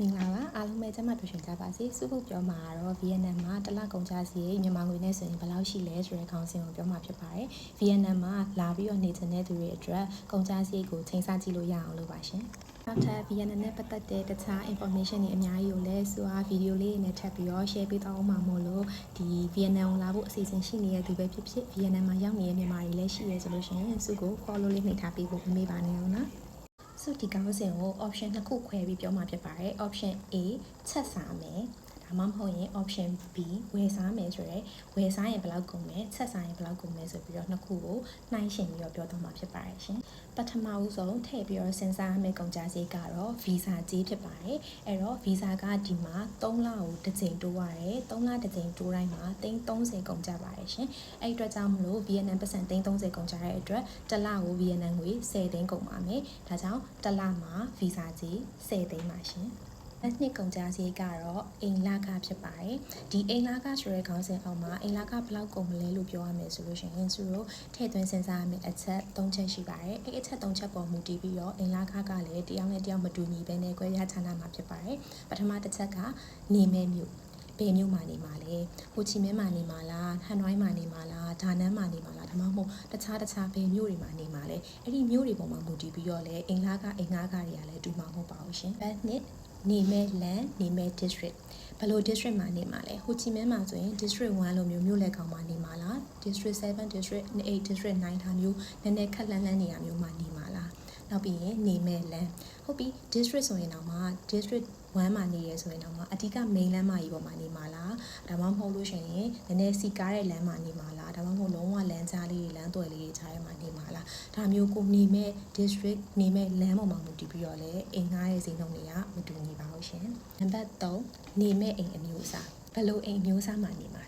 မင်္ဂလာပါအားလုံးပဲကျမတို့ရှင်ကြပါစေစုဖို့ပြောမှာတော့ဗီယက်နမ်မှာတစ်လကုန်ကြစီမြန်မာငွေနဲ့ဆိုရင်ဘယ်လောက်ရှိလဲဆိုတဲ့ခေါင်းစဉ်ကိုပြောမှာဖြစ်ပါတယ်ဗီယက်နမ်မှာလာပြီးတော့နေထိုင်တဲ့သူတွေအတွက်ကုန်ကြစီကိုချိန်ဆကြည့်လို့ရအောင်လို့ပါရှင်နောက်ထပ်ဗီယက်နမ်နဲ့ပတ်သက်တဲ့တခြား information တွေအများကြီးကိုလည်းဆိုအားဗီဒီယိုလေးနဲ့ထပ်ပြီးတော့ share ပေးတော့အောင်မှာမို့လို့ဒီဗီယက်နမ်ကိုလာဖို့အစီအစဉ်ရှိနေတဲ့သူပဲဖြစ်ဖြစ်ဗီယက်နမ်မှာရောက်နေတဲ့မြန်မာတွေလည်းရှိရဲဆိုလို့ရှိရင်စုကို follow လေးနှိပ်ထားပေးဖို့မမေ့ပါနဲ့အောင်နော် ဆိုဒီကောင်းစဉ်ကို option နှစ်ခုခွဲပြီးပြောမှာဖြစ်ပါတယ် option A ချက်စားမယ် ဒါမှမဟုတ်ရင် option B ဝယ်စားမယ်ဆိုရဲဝယ်စားရင်ဘယ်လောက်ကုန်လဲချက်စားရင်ဘယ်လောက်ကုန်လဲဆိုပြီးတော့နှစ်ခုကိုနှိုင်းယှဉ်ပြီးတော့ပြောတော့မှာဖြစ်ပါတယ်ရှင်ပထမဦးဆုံးထည့်ပြီးတော့စဉ်းစားရမယ့်ကုန်ကြစည်ကတော့ visa ကြီးဖြစ်ပါတယ်အဲ့တော့ visa ကဒီမှာ3လကိုတစ်ကြိမ်တိုးရတယ်3လတစ်ကြိမ်တိုးတိုင်းမှာ330ကုန်ကြပါတယ်ရှင်အဲ့အတွက်ကြောင့်မလို့ဗီယက်နမ်ပတ်စံ330ကုန်ကြတဲ့အတွက်တစ်လကိုဗီယက်နမ်ငွေ10သိန်းကုန်ပါမယ်ဒါကြောင့်တစ်လမှာ visa ကြီး10သိန်းပါရှင် အဲ့နှစ်ကုန်ကြစည်ကတော့အိမ်လာကဖြစ်ပါတယ်ဒီအိမ်လာကဆိုတဲ့ခေါင်းစဉ်အောက်မှာအိမ်လာကဘယ်လောက်ကုန်မလဲလို့ပြောရမယ်ဆိုလို့ရှိရင်သူတို့ထည့်သွင်းစဉ်းစားရမယ့်အချက်၃ချက်ရှိပါတယ်အဲ့အချက်၃ချက်ပေါ်မူတည်ပြီးတော့အိမ်လာကကလည်းတယောက်နဲ့တယောက်မတူညီဘဲနဲ့꿰ရခြားနာမှာဖြစ်ပါတယ်ပထမတစ်ချက်ကနေမဲမြို့ဘယ်မြို့မှာနေမှာလဲဟိုချီမင်းမှာနေမှာလားဟန်နွိုင်းမှာနေမှာလားဒါနန်းမှာနေမှာလားဒါမှမဟုတ်တခြားတခြားဘယ်မြို့တွေမှာနေမှာလဲအဲ့ဒီမြို့တွေပေါ်မှာမူတည်ပြီးတော့လဲအိမ်လာကအိမ်ငါးကတွေကလည်းတူမှာမဟုတ်ပါဘူးရှင်ဘတ်နှစ် နေမဲလန်နေမဲ district ဘယ်လို district မှာနေမှာလဲဟိုချီမင်းမှာဆိုရင် district 1လိုမျိုးမြို့လက်ကောင်မှာနေမှာလား district 7 district 8 district 9ဒါမျိုးနည်းနည်းခက်လန်းလန်းနေရမျိုးမှာနေမှာလား နောက်ပြီးရင်နေမဲလန်ဟုတ်ပြီ district ဆိုရင်တော့မှ district 1မှာနေရဲဆိုရင်တော့မှအဓိက main လမ်းမကြီးပေါ်မှာနေမှာလားဒါမှမဟုတ်လို့ရှိရင်နည်းနည်းစီကားတဲ့လမ်းမှာနေမှာလားဒါမှမဟုတ်လုံးဝလမ်းကြားလေးတွေလမ်းသွယ်လေးတွေကြားထဲမှာနေမှာလားဒါမျိုးကိုနေမဲ့ district နေမဲ့လမ်းပေါ်မှာမူတည်ပြီးတော့လည်းအိမ်ငားရဲ့စိန်နှုန်းတွေကမတူညီပါဘူးရှင်နံပါတ်3နေမဲ့အိမ်အမျိုးအစားဘယ်လိုအိမ်အမျိုးအစားမှာနေမှာလဲ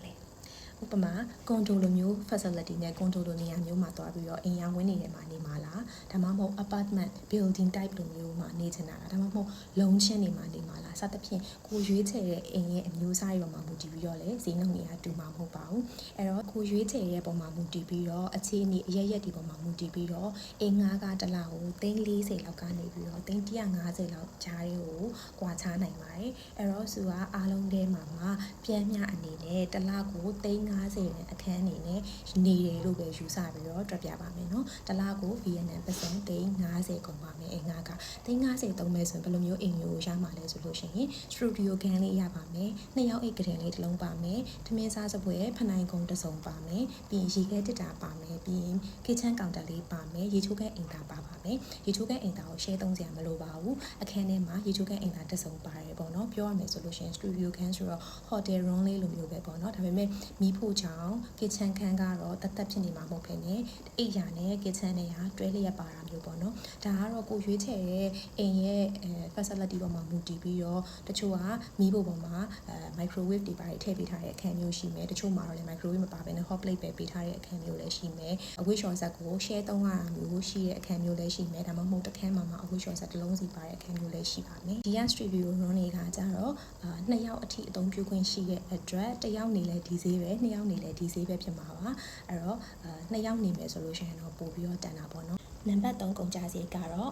ဥပမာကွန်ဒိုလိုမျိုး facility နဲ့ကွန်ဒိုလိုနေရာမျိုးမှာသွားပြီးတော့အိမ်ယာဝင်းနေထဲမှာနေမှာလားဒါမှမဟုတ် apartment building type လိုမျိုးမှာနေချင်တာလားဒါမှမဟုတ်လုံးချင်းနေမှာနေမှာလားစသဖြင့်ကိုရွေးချယ်တဲ့အိမ်ရဲ့အမျိုးအစားတွေပေါ်မှာမူတည်ပြီးတော့လေဈေးနှုန်းတွေကတူမှာမဟုတ်ပါဘူးအဲ့တော့ကိုရွေးချယ်တဲ့ပုံမှာမူတည်ပြီးတော့အခြေအနေအရရက်ဒီပုံမှာမူတည်ပြီးတော့အိမ်ငါးကတလကို340လောက်ကနေပြီးတော့350လောက်ကြားရဲကိုကွာခြားနိုင်ပါတယ်အဲ့တော့သူကအားလုံးထဲမှာမှာပြန်မြအနေနဲ့တလကို3 150နဲ့အခန်းနေနဲ့နေတယ်လို့ပဲယူဆပြီးတော့တွက်ပြပါမယ်နော်တလားကို VNN ပတ်စံသိန်း50ကုန်ပါမယ်အင်္ဂါကသိန်း50သုံးမယ်ဆိုရင်ဘယ်လိုမျိုးအိမ်မျိုးရမှာလဲဆိုလို့ရှိရင် studio ခန်းလေးရပါမယ်နှစ်ယောက်အိတ်ကလေးတစ်လုံးပါမယ်ထမင်းစားစပွဲဖနိုင်ကုန်တစ်စုံပါမယ်ပြီးရင်ရေခဲတစ်တာပါမယ် ပြီးရင် kitchen counter လေးပါမယ်ရေချိုးခဲအိမ်သာပါပါမယ်ရေချိုးခဲအိမ်သာကို share သုံးစရာမလိုပါဘူးအခန်းထဲမှာရေချိုးခဲအိမ်သာတစ်စုံပါတယ်ပေါ့နော်ပြောရမယ်ဆိုလို့ရှိရင် studio ခန်းဆိုတော့ hotel room လေးလိုမျိုးပဲပေါ့နော်ဒါပေမဲ့မီးဖို့ချောင်း kitchen ခန်းကတော့တသက်ဖြစ်နေမှာမဟုတ်ဘဲနဲ့အိပ်ရာနဲ့ kitchen နဲ့ဟာတွဲလျက်ပါတာ မျိုးပေါ့နော်ဒါကတော့ကိုရွေးချယ်တဲ့အိမ်ရဲ့အဲ facility ပေါ်မှာမူတည်ပြီးတော့တချို့ကမီးဖို့ပေါ်မှာအဲ microwave တွေပါတယ်ထည့်ပေးထားတဲ့အခန်းမျိုးရှိမယ်တချို့မှာတော့လည်း microwave မပါဘဲနဲ့ hot plate ပဲပေးထားတဲ့အခန်းမျိုးလည်းရှိမယ်အဝိရှော်ဆက်ကို share သုံးရတာမျိုးရှိတဲ့အခန်းမျိုးလည်းရှိမယ်ဒါမှမဟုတ်တစ်ခန်းမှာမှာအဝိရှော်ဆက်တစ်လုံးစီပါတဲ့အခန်းမျိုးလည်းရှိပါမယ်ဒီက street view room တွေကကြတော့အာနှစ်ယောက်အထိအသုံးပြုခွင့်ရှိတဲ့အတွက်တစ်ယောက်နေလဲဒီဈေးပဲနှစ်ယောက်နေလဲဒီဈေးပဲဖြစ်မှာပါအဲ့တော့အာနှစ်ယောက်နေမယ်ဆိုလို့ရှိရင်တော့ပို့ပြီးတော့တန်တာပေါ့နော် နံပါတ်3ကုန်ကြစည်ကတော့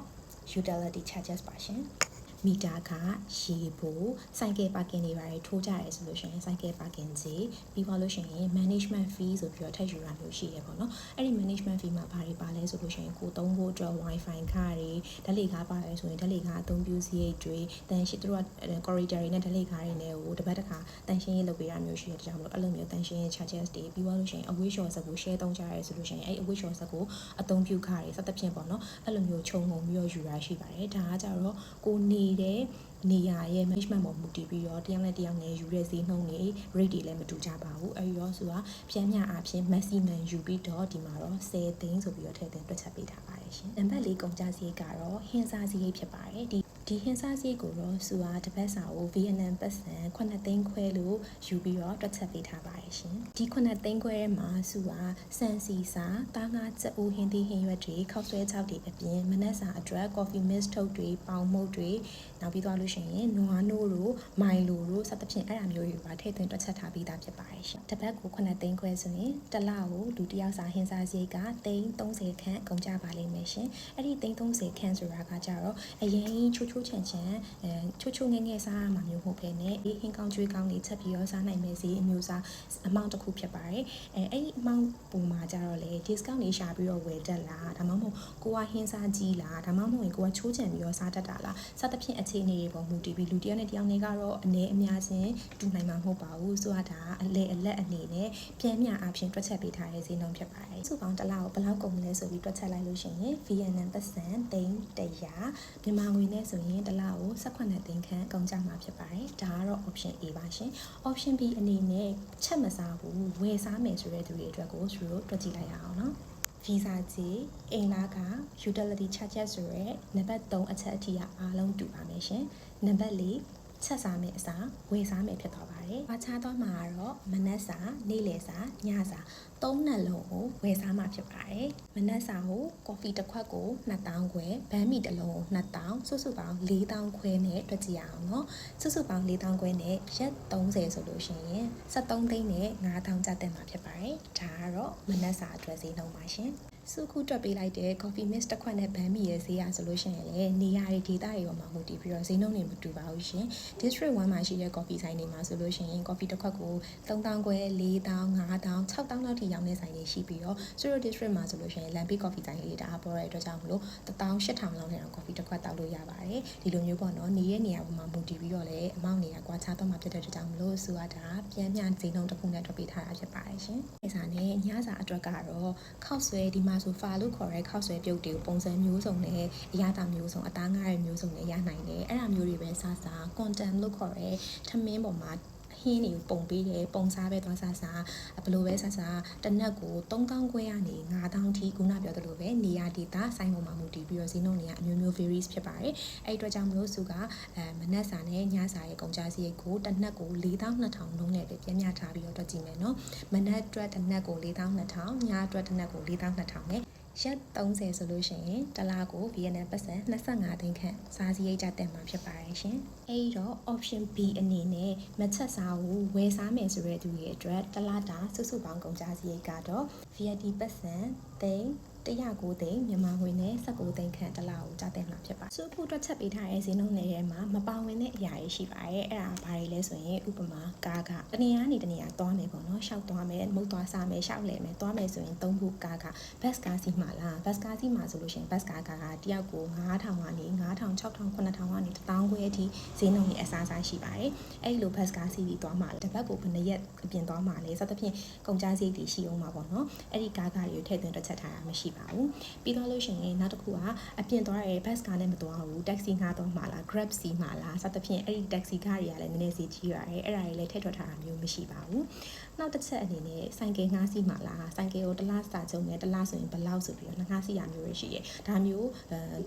utility charges ပါရှင် မီတာကရေဖို့စိုက်ကယ်ပါကင်တွေပါတယ်ထိုးကြရဲဆိုလို့ရှိရင်စိုက်ကယ်ပါကင်စီပြီးသွားလို့ရှိရင် management fee ဆိုပြီးတော့ထပ်ယူရမျိုးရှိရပေါ့နော်အဲ့ဒီ management fee မှာဘာတွေပါလဲဆိုလို့ရှိရင်ကိုသုံးဖို့အတွက် wifi ခါတွေဓာတ်လေကားပါတယ်ဆိုရင်ဓာတ်လေကားအသုံးပြုစရိတ်တွေတန်ရှင်းတို့က corridor တွေနဲ့ဓာတ်လေကားတွေနဲ့ဟိုတစ်ပတ်တစ်ခါတန်ရှင်းရေးလုပ်ပေးရမျိုးရှိတဲ့ကြောင့်မလို့အဲ့လိုမျိုးတန်ရှင်းရေး charges တွေပြီးသွားလို့ရှိရင်အဝေးလျှော်ဆက်ကို share သုံးကြရဲဆိုလို့ရှိရင်အဲ့အဝေးလျှော်ဆက်ကိုအသုံးပြုခါတွေစသဖြင့်ပေါ့နော်အဲ့လိုမျိုးခြုံငုံပြီးတော့ယူရရှိပါတယ်ဒါကကြတော့ကိုနေတဲ့နေရာရဲ့ management ပေါ်မူတည်ပြီးတော့တယောက်နဲ့တယောက်နဲ့ယူတဲ့ဈေးနှုန်းတွေ rate တွေလည်းမတူကြပါဘူးအဲဒီတော့ဆိုတာပြန်မြအားဖြင့် maximum ယူပြီးတော့ဒီမှာတော့10သိန်းဆိုပြီးတော့ထည့်သွင်းတွက်ချက်ပေးထားပါတယ်ရှင်နံပါတ်၄ကုန်ကြစရိတ်ကတော့ဟင်းစားစရိတ်ဖြစ်ပါတယ်ဒီဒီဟင်းစားစရိတ်ကိုတော့စူအားတစ်ပတ်စာကို VNN ပတ်စံ9သိန်းခွဲလို့ယူပြီးတော့တွက်ချက်ပေးထားပါတယ်ရှင်ဒီ9သိန်းခွဲထဲမှာစူအားစံစီစာတားငါးချက်ဦးဟင်းသီးဟင်းရွက်တွေခောက်ဆွဲချောက်တွေအပြင်မနက်စာအတွက် coffee mix ထုတ်တွေပေါင်မုတ်တွေနောက်ပြီးသွားလို့ရှိရင်နွားနိုးတို့မိုင်လိုတို့စသဖြင့်အဲ့အမျိုးတွေပါထည့်သွင်းတွက်ချက်ထားပြီးသားဖြစ်ပါတယ်ရှင်တစ်ပတ်ကို9သိန်းခွဲဆိုရင်တစ်လကိုလူတစ်ယောက်စာဟင်းစားစရိတ်ကသိန်း30ခန့်ကုန်ကြပါလိမ့်မယ်ရှင်အဲ့ဒီသိန်း30ခန့်ဆိုတာကကြတော့အရင်ချိုးချိုးချိုးချန်ချန်အဲချိုးချိုးငဲငဲစားရမှာမျိုးမဟုတ်ဘဲနဲ့ဟင်းကောင်းကျွေးကောင်းလေးချက်ပြီးရောစားနိုင်မယ်စီအမျိုးအစားအမောင့်တစ်ခုဖြစ်ပါတယ်အဲအဲ့ဒီအမောင့်ပုံမှာကြတော့လေ discount လေးရှာပြီးတော့ဝယ်တက်လားဒါမှမဟုတ်ကိုကဟင်းစားကြီးလားဒါမှမဟုတ်ရင်ကိုကချိုးချန်ပြီးတော့စားတတ်တာလားစသဖြင့်အခြေအနေတွေပေါ်မူတည်ပြီးလူတစ်ယောက်နဲ့တစ်ယောက်နဲ့ကတော့အနေအများချင်းတူနိုင်မှာမဟုတ်ပါဘူးဆိုတော့ဒါအလေအလက်အနေနဲ့ပြန်မြအဖြစ်တွက်ချက်ပေးထားတဲ့ဈေးနှုန်းဖြစ်ပါတယ်စုပေါင်းတစ်လောက်ဘယ်လောက်ကုန်မလဲဆိုပြီးတွက်ချက်လိုက်လို့ရှိရင် VNN ပတ်စံသိန်း100မြန်မာငွေနဲ့ဆိုရင်တစ်လောက်ကို18သိန်းခန့်ကုန်ကြမှာဖြစ်ပါတယ်ဒါကတော့ option A ပါရှင် option B အနေနဲ့ချက်မစားဘူးဝယ်စားမယ်ဆိုတဲ့သူတွေအတွက်ကိုသူတို့တွက်ကြည့်လိုက်ရအောင်နော် visa ကြီးအိမ်လာက utility charges ဆိုရဲနံပါတ်3အချက်အထိကအားလုံးတူပါမယ်ရှင်နံပါတ်4 ချက်စားမယ်အစားဝယ်စားမယ်ဖြစ်သွားပါတယ်။ဘာချသွားမှာကတော့မနက်စာနေ့လယ်စာညစာသုံးနှလုံးကိုဝယ်စားမှာဖြစ်ပါတယ်။မနက်စာကိုကော်ဖီတစ်ခွက်ကို2000ခွဲဘန်းမီတစ်လုံးကို2000စုစုပေါင်း4000ခွဲနဲ့တွက်ကြည့်ရအောင်နော်။စုစုပေါင်း4000ခွဲနဲ့ရက်30ဆိုလို့ရှိရင်73သိန်းနဲ့9000ကျတဲ့မှာဖြစ်ပါတယ်။ဒါကတော့မနက်စာအတွက်ဈေးနှုန်းပါရှင်။ စုခုတွက်ပေးလိုက်တဲ့ coffee mix တစ်ခွက်နဲ့ဗန်းမီရဲ့ဈေးရဆိုလို့ရှိရင်လည်းနေရာတွေဒေသတွေပေါ်မှာမူတည်ပြီးတော့ဈေးနှုန်းတွေမတူပါဘူးရှင် district 1မှာရှိတဲ့ coffee ဆိုင်တွေမှာဆိုလို့ရှိရင် coffee တစ်ခွက်ကို3000ခွဲ4000 5000 6000လောက်ထိရောင်းတဲ့ဆိုင်တွေရှိပြီးတော့ Zero district မှာဆိုလို့ရှိရင် Lampi coffee ဆိုင်လေးဒါအပေါ်တဲ့အတွက်ကြောင့်မလို့18000လောက်နဲ့တော့ coffee တစ်ခွက်တောက်လို့ရပါတယ်ဒီလိုမျိုးပေါ့နော်နေရဲ့နေရာပေါ်မှာမူတည်ပြီးတော့လည်းအမောင့်နေရာကွာခြားတော့မှာဖြစ်တဲ့အတွက်ကြောင့်မလို့ဆိုရတာပြန်ပြန်ဈေးနှုန်းတစ်ခုနဲ့တွက်ပေးထားတာဖြစ်ပါတယ်ရှင်။ဒီစားနဲ့ညစာအတွက်ကတော့ခောက်ဆွဲဒီမှာဆိုဖာလို့ခေါ်တဲ့ခောက်ဆွဲပြုတ်တွေကိုပုံစံမျိုးစုံနဲ့အရသာမျိုးစုံအသားငါးရဲ့မျိုးစုံနဲ့ရနိုင်တယ်အဲ့ဒါမျိုးတွေပဲစားစား content လို့ခေါ်တဲ့ထမင်းပေါ်မှာ ဟင်းတွေကိုပုံပေးတယ်ပုံစားပဲသွားစားစားဘယ်လိုပဲစားစားတစ်နက်ကို3000ခွဲကနေ9000ထိခုနပြောသလိုပဲနေရာဒေတာစိုင်းပေါ်မှာမူတည်ပြီးတော့ဈေးနှုန်းတွေကအမျိုးမျိုး varies ဖြစ်ပါတယ်အဲ့အတွက်ကြောင့်မလို့စုကအဲမနက်စာနဲ့ညစာရဲ့ကုန်ကြစရိတ်ကိုတစ်နက်ကို4200လုံးနဲ့ပဲပြန်မြထားပြီးတော့တွက်ကြည့်မယ်နော်မနက်အတွက်တစ်နက်ကို4200ညအတွက်တစ်နက်ကို4200နဲ့ ရက်30ဆိုလို့ရှိရင်တစ်လကို VNN ပတ်စံ25သိန်းခန့်စားစရိတ်ကြတက်မှာဖြစ်ပါတယ်ရှင်။အဲဒီတော့ option B အနေနဲ့မချက်စားဘူးဝယ်စားမယ်ဆိုတဲ့သူတွေအတွက်တစ်လတာစုစုပေါင်းကုန်ကြစရိတ်ကတော့ VAT ပတ်စံသိန်း109သိန်းမြန်မာငွေနဲ့19သိန်းခန့်တစ်လကိုကြားတင်မှာဖြစ်ပါစုဖို့အတွက်ချက်ပေးထားတဲ့ဈေးနှုန်းတွေထဲမှာမပါဝင်တဲ့အရာတွေရှိပါတယ်အဲ့ဒါဘာတွေလဲဆိုရင်ဥပမာကားကတနေရာနေတနေရာသွားမယ်ပေါ့နော်ရှောက်သွားမယ်မုတ်သွားစားမယ်ရှောက်လဲမယ်သွားမယ်ဆိုရင်သုံးဖို့ကားကဘတ်ကားစီမှာလားဘတ်ကားစီမှာဆိုလို့ရှိရင်ဘတ်ကားကတယောက်ကို9000ကနေ9000 6000 9000ကနေ1000ခွဲအထိဈေးနှုန်းတွေအစားအစာရှိပါတယ်အဲ့လိုဘတ်ကားစီပြီးသွားမှာတပတ်ကိုဘယ်နှစ်ရက်အပြင်သွားမှာလဲစသဖြင့်ကုန်ကြစရိတ်တွေရှိအောင်ပါပေါ့နော်အဲ့ဒီကားကားတွေကိုထည့်သွင်းတွက်ချက်ထားတာမရှိပါဘူးပြီးတော့လို့ရှိရင်နောက်တစ်ခုကအပြင်သွားရဲ bus ကားနဲ့မသွားဘူး taxi ငှားသွားမှာလား grab စီမှာလားစသဖြင့်အဲ့ဒီ taxi ကားတွေကလည်းနည်းနည်းစီကြီးရတယ်အဲ့ဒါတွေလည်းထည့်ထွက်ထားတာမျိုးမရှိပါဘူးနောက်တစ်ချက်အနေနဲ့ဆိုင်ကယ်ငှားစီမှာလားဆိုင်ကယ်ကိုတစ်လားစာချုပ်နဲ့တစ်လားဆိုရင်ဘယ်လောက်ဆိုပြီးတော့ငှားစီရမျိုးတွေရှိတယ်ဒါမျိုး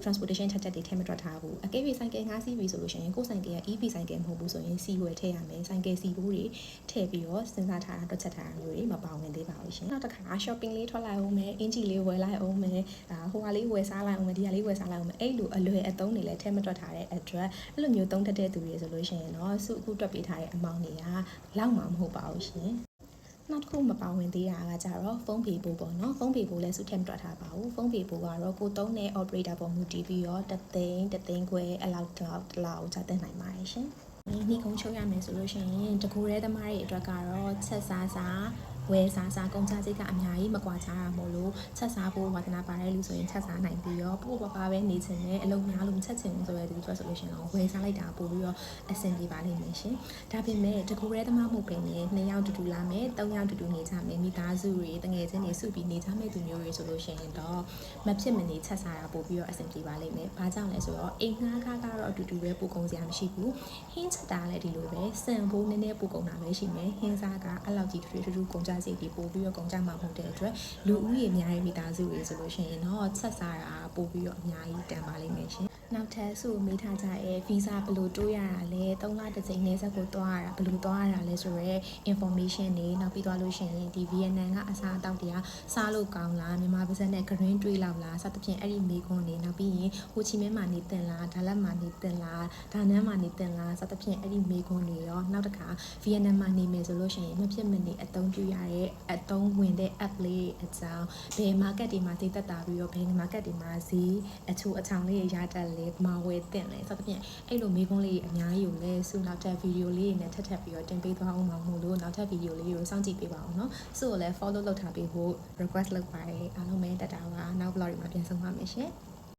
transportation ချက်ချက်တွေထည့်မတွက်ထားဘူးအကယ်၍ဆိုင်ကယ်ငှားစီပြီဆိုလို့ရှိရင်ကိုယ်ဆိုင်ကယ်က EV ဆိုင်ကယ်မဟုတ်ဘူးဆိုရင်စီဝယ်ထည့်ရမယ်ဆိုင်ကယ်စီဘိုးတွေထည့်ပြီးတော့စဉ်းစားထားတာတွက်ချက်ထားတာမျိုးတွေမပါဝင်သေးပါဘူးရှင်နောက်တစ်ခါ shopping လေးထွက်လိုက်အောင်မယ်အင်ဂျီလေးဝယ်လိုက်အောင်မယ်အာဟိုဟာလေးဝယ်စားလိုက်အောင်မယ်ဒီဟာလေးဝယ်စားလိုက်အောင်မယ်အဲ့လိုအလွယ်အသုံးတွေလည်းထည့်မတွက်ထားတဲ့အတွက်အဲ့လိုမျိုးသုံးတတ်တဲ့သူတွေဆိုလို့ရှိရင်တော့စုအခုတွက်ပေးထားတဲ့အမောင့်တွေကလောက်မှာမဟုတ်ပါဘူးရှင်နောက်တစ်ခုမပါဝင်သေးတာကကြတော့ဖုန်းပေပို့ပေါ့နော်ဖုန်းပေပို့လည်းစုထည့်မတွက်ထားပါဘူးဖုန်းပေပို့ကတော့ကိုသုံးတဲ့ operator ပေါ်မူတည်ပြီးတော့တသိန်းတသိန်းခွဲအလောက်တော့တလောက်ကြာတင်နိုင်ပါတယ်ရှင်ဒီကုန်းချုပ်ရမယ်ဆိုလို့ရှိရင်တကူရဲသမားတွေအတွက်ကတော့ချက်စားစား ဝယ်စားစားကုန်ကြစိတ်ကအများကြီးမကွာခြားတာမို့လို့ချက်စားဖို့ဝါသနာပါတဲ့လူဆိုရင်ချက်စားနိုင်ပြီးတော့ပို့ပပပဲနေချင်တဲ့အလုံးများလို့ချက်ချင်ဆိုတဲ့သူတွေဆိုလို့ရှိရင်တော့ဝယ်စားလိုက်တာပို့ပြီးတော့အဆင်ပြေပါလိမ့်မယ်ရှင်ဒါပေမဲ့တကူရဲသမားမှုပင်နဲ့နှစ်ယောက်တူတူလာမယ်သုံးယောက်တူတူနေကြမယ်မိသားစုတွေတငယ်ချင်းတွေစုပြီးနေကြမယ်သူမျိုးတွေဆိုလို့ရှိရင်တော့မဖြစ်မနေချက်စားတာပို့ပြီးတော့အဆင်ပြေပါလိမ့်မယ်ဘာကြောင့်လဲဆိုတော့အိမ်ငှားကားကတော့အတူတူပဲပို့ကုန်စရာမရှိဘူးဟင်းချက်တာလည်းဒီလိုပဲစံဖို့နည်းနည်းပို့ကုန်တာပဲရှိမယ်ဟင်းစားကအဲ့လောက်ကြီးတူတူတူကုန်ကြစိတ်တွေပို့ပြီးတော့ကုန်ကြမှာမဟုတ်တဲ့အတွက်လူဦးရေအများကြီးမိသားစုတွေဆိုလို့ရှိရင်တော့ချက်စားတာပို့ပြီးတော့အများကြီးတန်ပါလိမ့်မယ်ရှင် နောက်ထပ်ဆိုမေးထားကြရဲ့ visa ဘယ်လိုတိုးရတာလဲ3လတစ်ကြိမ်နဲ့ဆက်ကိုတွားရတာဘယ်လိုတွားရတာလဲဆိုတော့ information တွေနောက်ပြီးသွားလို့ရှိရင်ဒီ VNN ကအစားအသောက်တွေကစားလို့ကောင်းလားမြန်မာပါဇက်နဲ့ green တွေးလောက်လားစသဖြင့်အဲ့ဒီမေးခွန်းတွေနောက်ပြီးရင်ဟိုချီမဲမှာနေတင်လားဒါလက်မှာနေတင်လားဒါနန်းမှာနေတင်လားစသဖြင့်အဲ့ဒီမေးခွန်းတွေရောနောက်တစ်ခါ VNN မှာနေမယ်ဆိုလို့ရှိရင်မဖြစ်မနေအသုံးပြုရတဲ့အသုံးဝင်တဲ့ app လေးအကြောင်းဘယ် market တွေမှာသိသက်တာပြီးတော့ဘယ် market တွေမှာဈေးအချိုးအချောင်လေးရတတ်လဲလဲဘမာဝယ်တင်လဲစသဖြင့်အဲ့လိုမေးခွန်းလေးအများကြီးကိုလည်းစုနောက်ထပ်ဗီဒီယိုလေးတွေနဲ့ထပ်ထပ်ပြီးတော့တင်ပေးသွားအောင်ပါမို့လို့နောက်ထပ်ဗီဒီယိုလေးကိုစောင့်ကြည့်ပေးပါအောင်နော်စုကိုလည်း follow လုပ်ထားပေးဖို့ request လုပ်ပါတယ်အားလုံးပဲတက်တာပါနောက် vlog တွေမှာပြန်ဆုံပါမယ်ရှင်